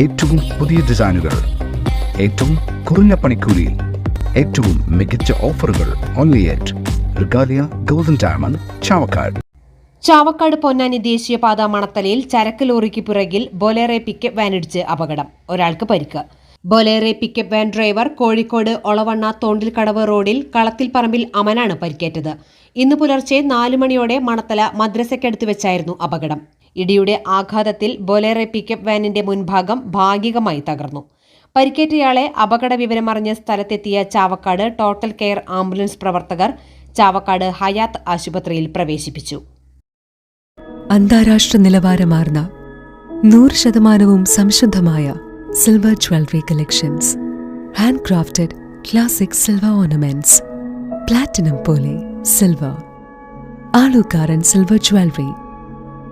ഏറ്റവും പുതിയ ഡിസൈനുകൾ ഏറ്റവും കുറഞ്ഞ പണിക്കൂലിയിൽ ഏറ്റവും മികച്ച ഓഫറുകൾ only at Regalia golden diamond Chavakkad. Chavakkad Ponnani ദേശീയപാത മണത്തലയിൽ ചരക്ക് ലോറിക്ക് പിറകിൽ ബൊലേറെ പിക്കപ്പ് വാനിടിച്ച് അപകടം. ഒരാൾക്ക് പരിക്ക്. Bolero pickup van driver Kozhikode Olavanna Thondilkadavu റോഡിൽ കളത്തിൽ പറമ്പിൽ അമനാണ് പരിക്കേറ്റത്. ഇന്ന് പുലർച്ചെ നാലു മണിയോടെ മണത്തല മദ്രസയ്ക്കടുത്ത് വെച്ചായിരുന്നു അപകടം. ഇടിയുടെ ആഘാതത്തിൽ ബൊലേറെ പിക്കപ്പ് വാനിന്റെ മുൻഭാഗം ഭാഗികമായി തകർന്നു. പരിക്കേറ്റയാളെ അപകട വിവരമറിഞ്ഞ സ്ഥലത്തെത്തിയ ചാവക്കാട് ടോട്ടൽ കെയർ ആംബുലൻസ് പ്രവർത്തകർ ചാവക്കാട് ഹയാത്ത് ആശുപത്രിയിൽ പ്രവേശിപ്പിച്ചു. അന്താരാഷ്ട്ര നിലവാരമാർന്ന നൂറ് ശതമാനവും സംശുദ്ധമായ silver jewellery collections. Hand crafted classic silver ornaments. Platinum പോലെ സിൽവർ. ആളുകാരൻ silver jewellery.